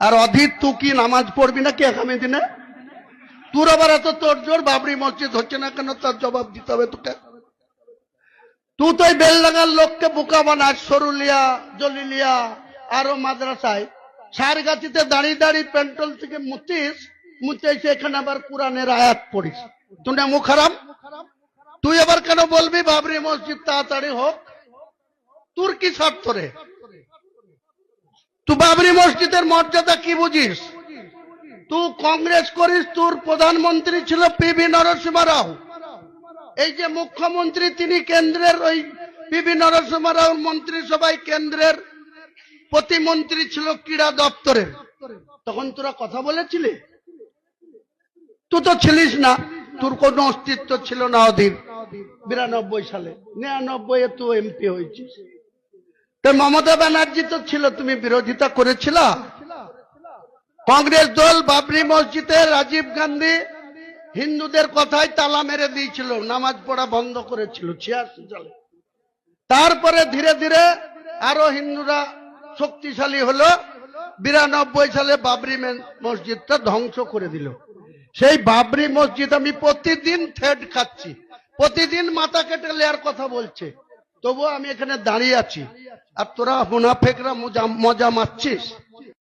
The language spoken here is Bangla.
আর অধীর তুই কি নামাজ পড়বি নাকি আগামী দিনে? তোর আবার এত তোর জোর, বাবরি মসজিদ হচ্ছে না কেন? তার জবাব দিতে হবে তোকে। তুই তো বেলডাঙ্গার লোককে বোকা বানাস সরুলিয়া জলিলিয়া আরও মাদ্রাসায়। সারগাছিতে দাঁড়িয়ে দাঁড়িয়ে পেন্ট্রোল থেকে মুচিস মুচে এসে এখানে আবার কোরআনের আয়াত পড়িস। তুই না মুখ খারাপ? তুই আবার কেন বলবি, বাবরি মসজিদ তাড়াতাড়ি হোক? তোর কি স্বার্থ রে? তুই বাবরি মসজিদের মর্যাদা কি বুঝিস তুই কংগ্রেস করিস তোর প্রধানমন্ত্রী ছিল পিভি নরসিংহ রাও এই যে মুখ্যমন্ত্রী, তিনি কেন্দ্রের ওই পিভি নরসিংহ রাও মন্ত্রিসভায় কেন্দ্রের প্রতিমন্ত্রী ছিল ক্রীড়া দপ্তরের। তখন তোরা কথা বলেছিলি? তুই তো ছিলিস না। তোর কোনো অস্তিত্ব ছিল না অধীর। বিরানব্বই সালে নিরানব্বই তুই এমপি হয়েছিস। মমতা ব্যানার্জি তো ছিল, তুমি বিরোধিতা করেছিলা। কংগ্রেস দল বাবরি মসজিদে রাজীব গান্ধী হিন্দুদের কথায় তালা মেরে দিয়েছিল, নামাজ পড়া বন্ধ করেছিল, ছিয়াশি সালে। তারপরে ধীরে ধীরে আরও হিন্দুরা শক্তিশালী হলো, বিরানব্বই সালে বাবরি মসজিদটা ধ্বংস করে দিল। সেই বাবরি মসজিদ আমি প্রতিদিন থ্রেড খাচ্ছি, প্রতিদিন মাথা কেটে লেয়ার কথা বলছে। তবুও আমি এখানে দাঁড়িয়ে আছি। আর তোরা মুনাফেকরা মজা মজা মারছিস?